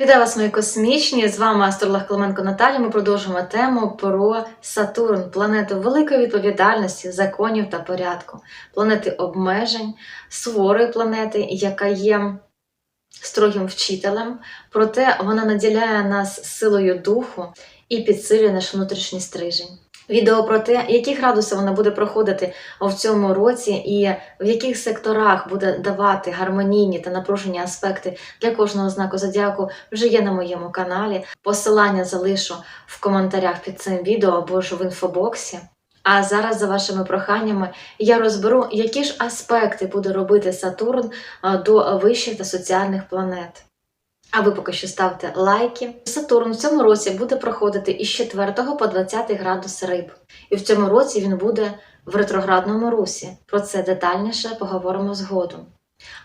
Вітаю вас, мої космічні! З вами астролог Клименко Наталя. Ми продовжуємо тему про Сатурн, планету великої відповідальності, законів та порядку, планети обмежень, суворої планети, яка є строгим вчителем, проте вона наділяє нас силою духу і підсилює наш внутрішній стрижень. Відео про те, які градуси вона буде проходити в цьому році, і в яких секторах буде давати гармонійні та напружені аспекти для кожного знаку зодіаку, вже є на моєму каналі. Посилання залишу в коментарях під цим відео або ж в інфобоксі. А зараз, за вашими проханнями, я розберу, які ж аспекти буде робити Сатурн до вищих та соціальних планет. А ви поки що ставте лайки. Сатурн в цьому році буде проходити із 4 по 20 градус риб. І в цьому році він буде в ретроградному русі. Про це детальніше поговоримо згодом.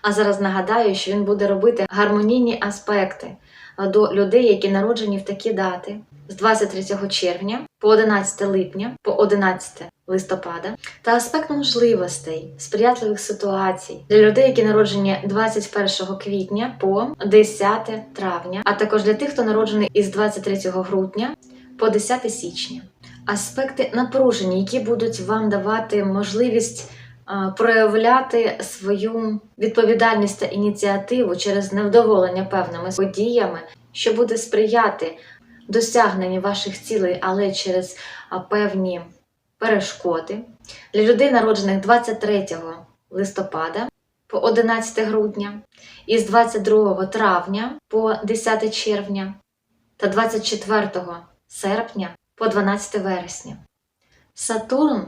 А зараз нагадаю, що він буде робити гармонійні аспекти до людей, які народжені в такі дати. З 23 червня по 11 липня, по 11 листопада, та аспект можливостей, сприятливих ситуацій для людей, які народжені 21 квітня по 10 травня, а також для тих, хто народжений із 23 грудня по 10 січня. Аспекти напруження, які будуть вам давати можливість проявляти свою відповідальність та ініціативу через невдоволення певними подіями, що буде сприяти досягненню ваших цілей, але через певні перешкоди. Для людей, народжених 23 листопада по 11 грудня, із 22 травня по 10 червня та 24 серпня по 12 вересня. Сатурн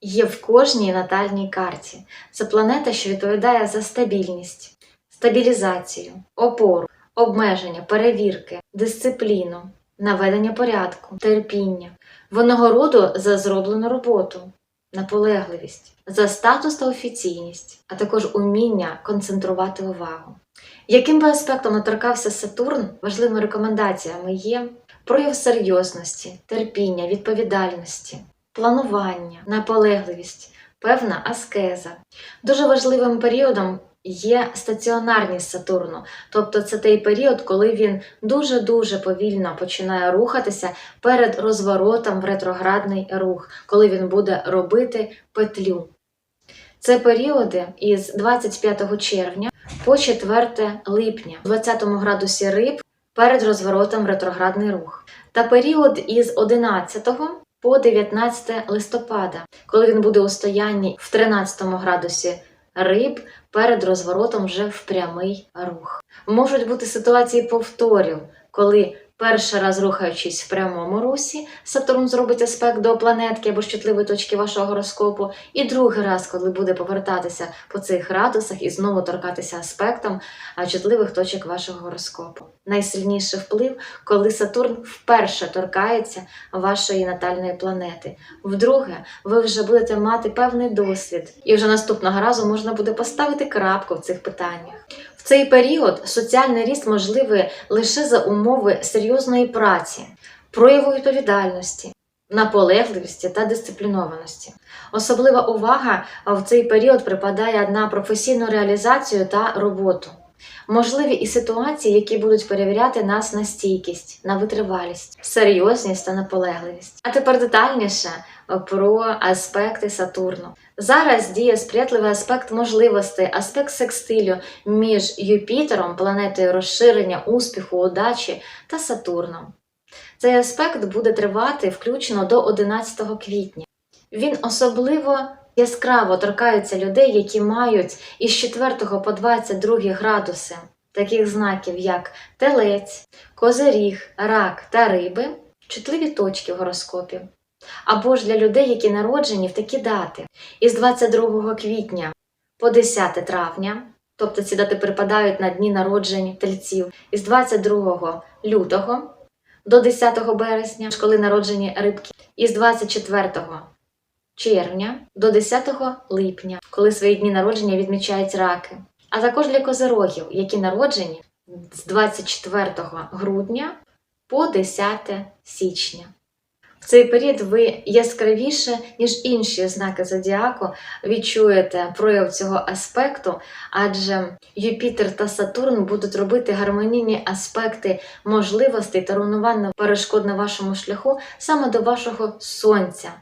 є в кожній натальній карті. Це планета, що відповідає за стабільність, стабілізацію, опору, обмеження, перевірки, дисципліну, наведення порядку, терпіння, винагороду за зроблену роботу, наполегливість, за статус та офіційність, а також уміння концентрувати увагу. Яким би аспектом не торкався Сатурн, важливими рекомендаціями є прояв серйозності, терпіння, відповідальності, планування, наполегливість, певна аскеза. Дуже важливим періодом є стаціонарність Сатурну, тобто це той період, коли він дуже-дуже повільно починає рухатися перед розворотом в ретроградний рух, коли він буде робити петлю. Це періоди із 25 червня по 4 липня, в 20 градусі риб перед розворотом в ретроградний рух, та період із 11 по 19 листопада, коли він буде у стоянні в 13 градусі риб перед розворотом вже в прямий рух. Можуть бути ситуації повторів, коли перший раз рухаючись в прямому русі, Сатурн зробить аспект до планетки або щитливої точки вашого гороскопу, і другий раз, коли буде повертатися по цих градусах і знову торкатися аспектом чутливих точок вашого гороскопу. Найсильніший вплив, коли Сатурн вперше торкається вашої натальної планети. Вдруге, ви вже будете мати певний досвід, і вже наступного разу можна буде поставити крапку в цих питаннях. Цей період соціальний ріст можливий лише за умови серйозної праці, прояву відповідальності, наполегливості та дисциплінованості. Особлива увага в цей період припадає на професійну реалізацію та роботу. Можливі і ситуації, які будуть перевіряти нас на стійкість, на витривалість, серйозність та наполегливість. А тепер детальніше про аспекти Сатурну. Зараз діє сприятливий аспект можливостей, аспект секстилю між Юпітером, планетою розширення, успіху, удачі та Сатурном. Цей аспект буде тривати включно до 11 квітня. Він особливо яскраво торкається людей, які мають із 4 по 22 градуси таких знаків, як телець, козиріг, рак та риби, чутливі точки в гороскопі. Або ж для людей, які народжені в такі дати із 22 квітня по 10 травня, тобто ці дати припадають на дні народжень тельців, із 22 лютого до 10 березня, коли народжені рибки, із 24 червня до 10 липня, коли свої дні народження відмічають раки, а також для козирогів, які народжені з 24 грудня по 10 січня. В цей період ви яскравіше, ніж інші знаки зодіаку, відчуєте прояв цього аспекту, адже Юпітер та Сатурн будуть робити гармонійні аспекти можливостей та руйнування перешкод на вашому шляху саме до вашого сонця,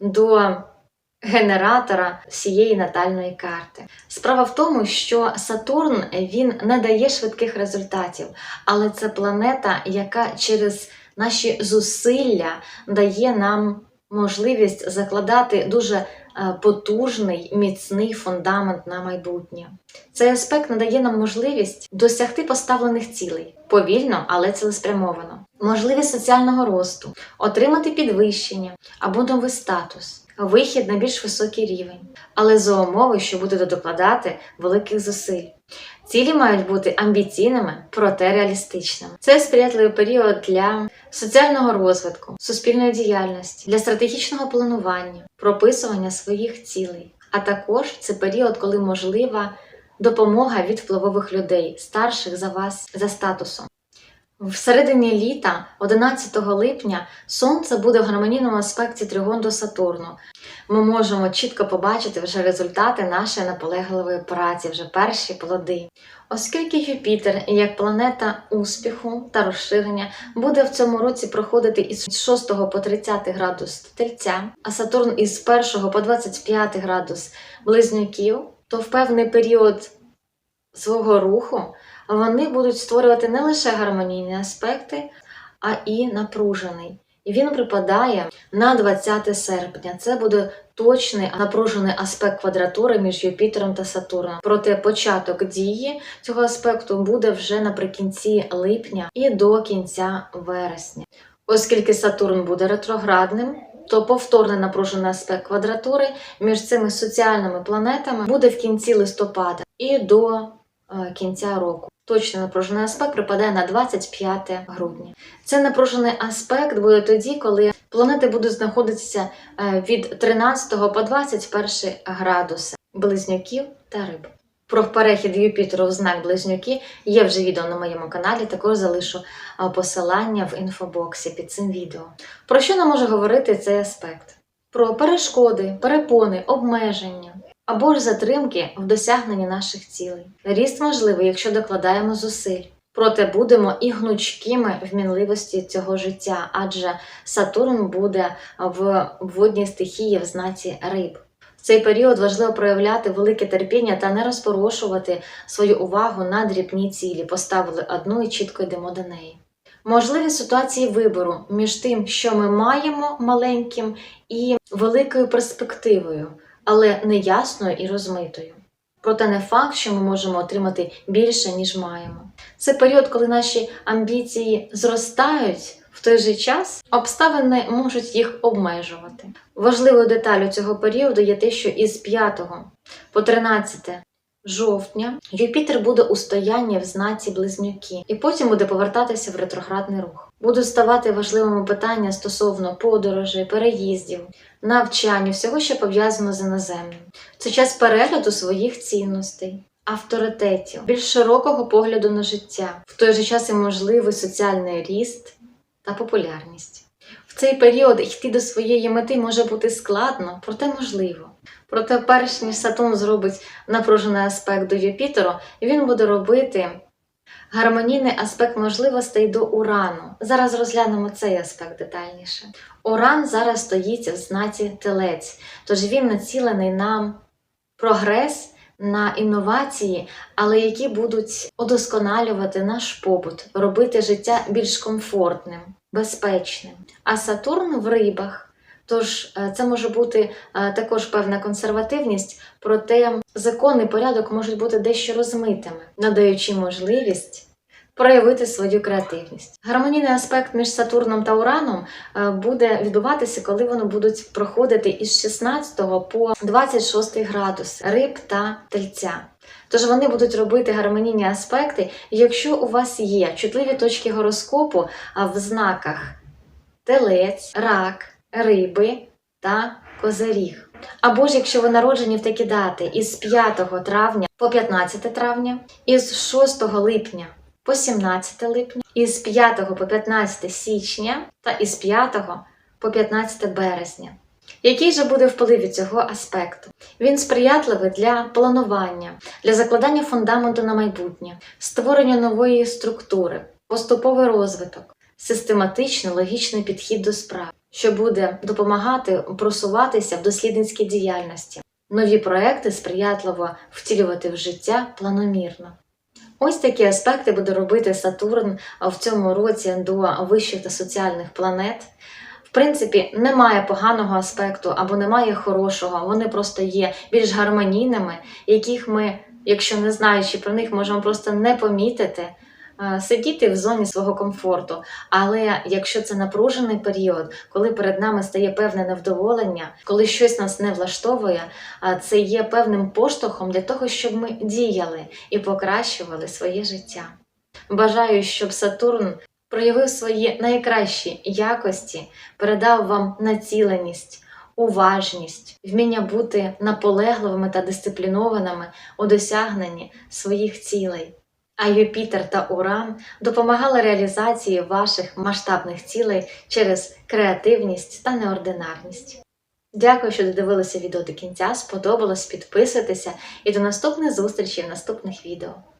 до генератора всієї натальної карти. Справа в тому, що Сатурн він не дає швидких результатів, але це планета, яка через наші зусилля дає нам можливість закладати дуже е, потужний, міцний фундамент на майбутнє. Цей аспект надає нам можливість досягти поставлених цілей повільно, але цілеспрямовано, можливість соціального росту, отримати підвищення або новий статус, вихід на більш високий рівень, але за умови, що будете докладати великих зусиль. Цілі мають бути амбіційними, проте реалістичними. Це сприятливий період для соціального розвитку, суспільної діяльності, для стратегічного планування, прописування своїх цілей. А також це період, коли можлива допомога від впливових людей, старших за вас за статусом. В середині літа, 11 липня, Сонце буде в гармонійному аспекті тригон до Сатурну. Ми можемо чітко побачити вже результати нашої наполегливої праці, вже перші плоди. Оскільки Юпітер, як планета успіху та розширення, буде в цьому році проходити із 6 по 30 градус Тельця, а Сатурн із 1 по 25 градус близнюків, то в певний період свого руху вони будуть створювати не лише гармонійні аспекти, а і напружений. І він припадає на 20 серпня. Це буде точний напружений аспект квадратури між Юпітером та Сатурном. Проте початок дії цього аспекту буде вже наприкінці липня і до кінця вересня. Оскільки Сатурн буде ретроградним, то повторний напружений аспект квадратури між цими соціальними планетами буде в кінці листопада і до е, кінця року. Точний напружений аспект припадає на 25 грудня. Цей напружений аспект буде тоді, коли планети будуть знаходитися е, від 13 по 21 градуси близнюків та риб. Про перехід Юпітеру в знак близнюки є вже відео на моєму каналі, також залишу е, посилання в інфобоксі під цим відео. Про що нам може говорити цей аспект? Про перешкоди, перепони, обмеження або ж затримки в досягненні наших цілей. Ріст можливий, якщо докладаємо зусиль. Проте будемо і гнучкими в мінливості цього життя, адже Сатурн буде в водній стихії в знаці риб. В цей період важливо проявляти велике терпіння та не розпорошувати свою увагу на дрібні цілі, поставили одну і чітко йдемо до неї. Можливі ситуації вибору між тим, що ми маємо маленьким, і великою перспективою, але неясною і розмитою. Проте не факт, що ми можемо отримати більше, ніж маємо. Це період, коли наші амбіції зростають. В той же час обставини можуть їх обмежувати. Важливою деталю цього періоду є те, що із 5 по 13 жовтня Юпітер буде у стоянні в знаці близнюки, і потім буде повертатися в ретроградний рух. Будуть ставати важливими питання стосовно подорожей, переїздів, навчання, всього, що пов'язано з іноземним. Це час перегляду своїх цінностей. Авторитетів, більш широкого погляду на життя, в той же час і можливий соціальний ріст та популярність. В цей період йти до своєї мети може бути складно, проте можливо. Проте, перш ніж Сатурн зробить напружений аспект до Юпітеру, він буде робити гармонійний аспект можливостей до Урану. Зараз розглянемо цей аспект детальніше. Уран зараз стоїть в знаці телець, тож він націлений на прогрес. На інновації, але які будуть удосконалювати наш побут, робити життя більш комфортним, безпечним. А Сатурн в рибах. Тож е, це може бути е, також певна консервативність, проте закон і порядок можуть бути дещо розмитими, надаючи можливість проявити свою креативність. Гармонійний аспект між Сатурном та Ураном е, буде відбуватися, коли вони будуть проходити із 16 по 26 градус риб та тельця. Тож вони будуть робити гармонійні аспекти, якщо у вас є чутливі точки гороскопу в знаках телець, рак, риби та козиріг. Або ж якщо ви народжені в такі дати із 5 травня по 15 травня, із 6 липня по 17 липня, із 5 по 15 січня та із 5 по 15 березня. Який же буде вплив цього аспекту? Він сприятливий для планування, для закладання фундаменту на майбутнє, створення нової структури, поступовий розвиток, систематичний логічний підхід до справ, що буде допомагати просуватися в дослідницькій діяльності, нові проекти сприятливо втілювати в життя планомірно. Ось такі аспекти буде робити Сатурн в цьому році до вищих та соціальних планет. В принципі, немає поганого аспекту або немає хорошого, вони просто є більш гармонійними, яких ми, якщо не знаючи про них, можемо просто не помітити, сидіти в зоні свого комфорту. Але якщо це напружений період, коли перед нами стає певне невдоволення, коли щось нас не влаштовує, це є певним поштовхом для того, щоб ми діяли і покращували своє життя. Бажаю, щоб Сатурн проявив свої найкращі якості, передав вам націленість, уважність, вміння бути наполегливими та дисциплінованими у досягненні своїх цілей. А Юпітер та Уран допомагали реалізації ваших масштабних цілей через креативність та неординарність. Дякую, що додивилися відео до кінця. Сподобалось, підписуйтеся і до наступних зустрічей в наступних відео.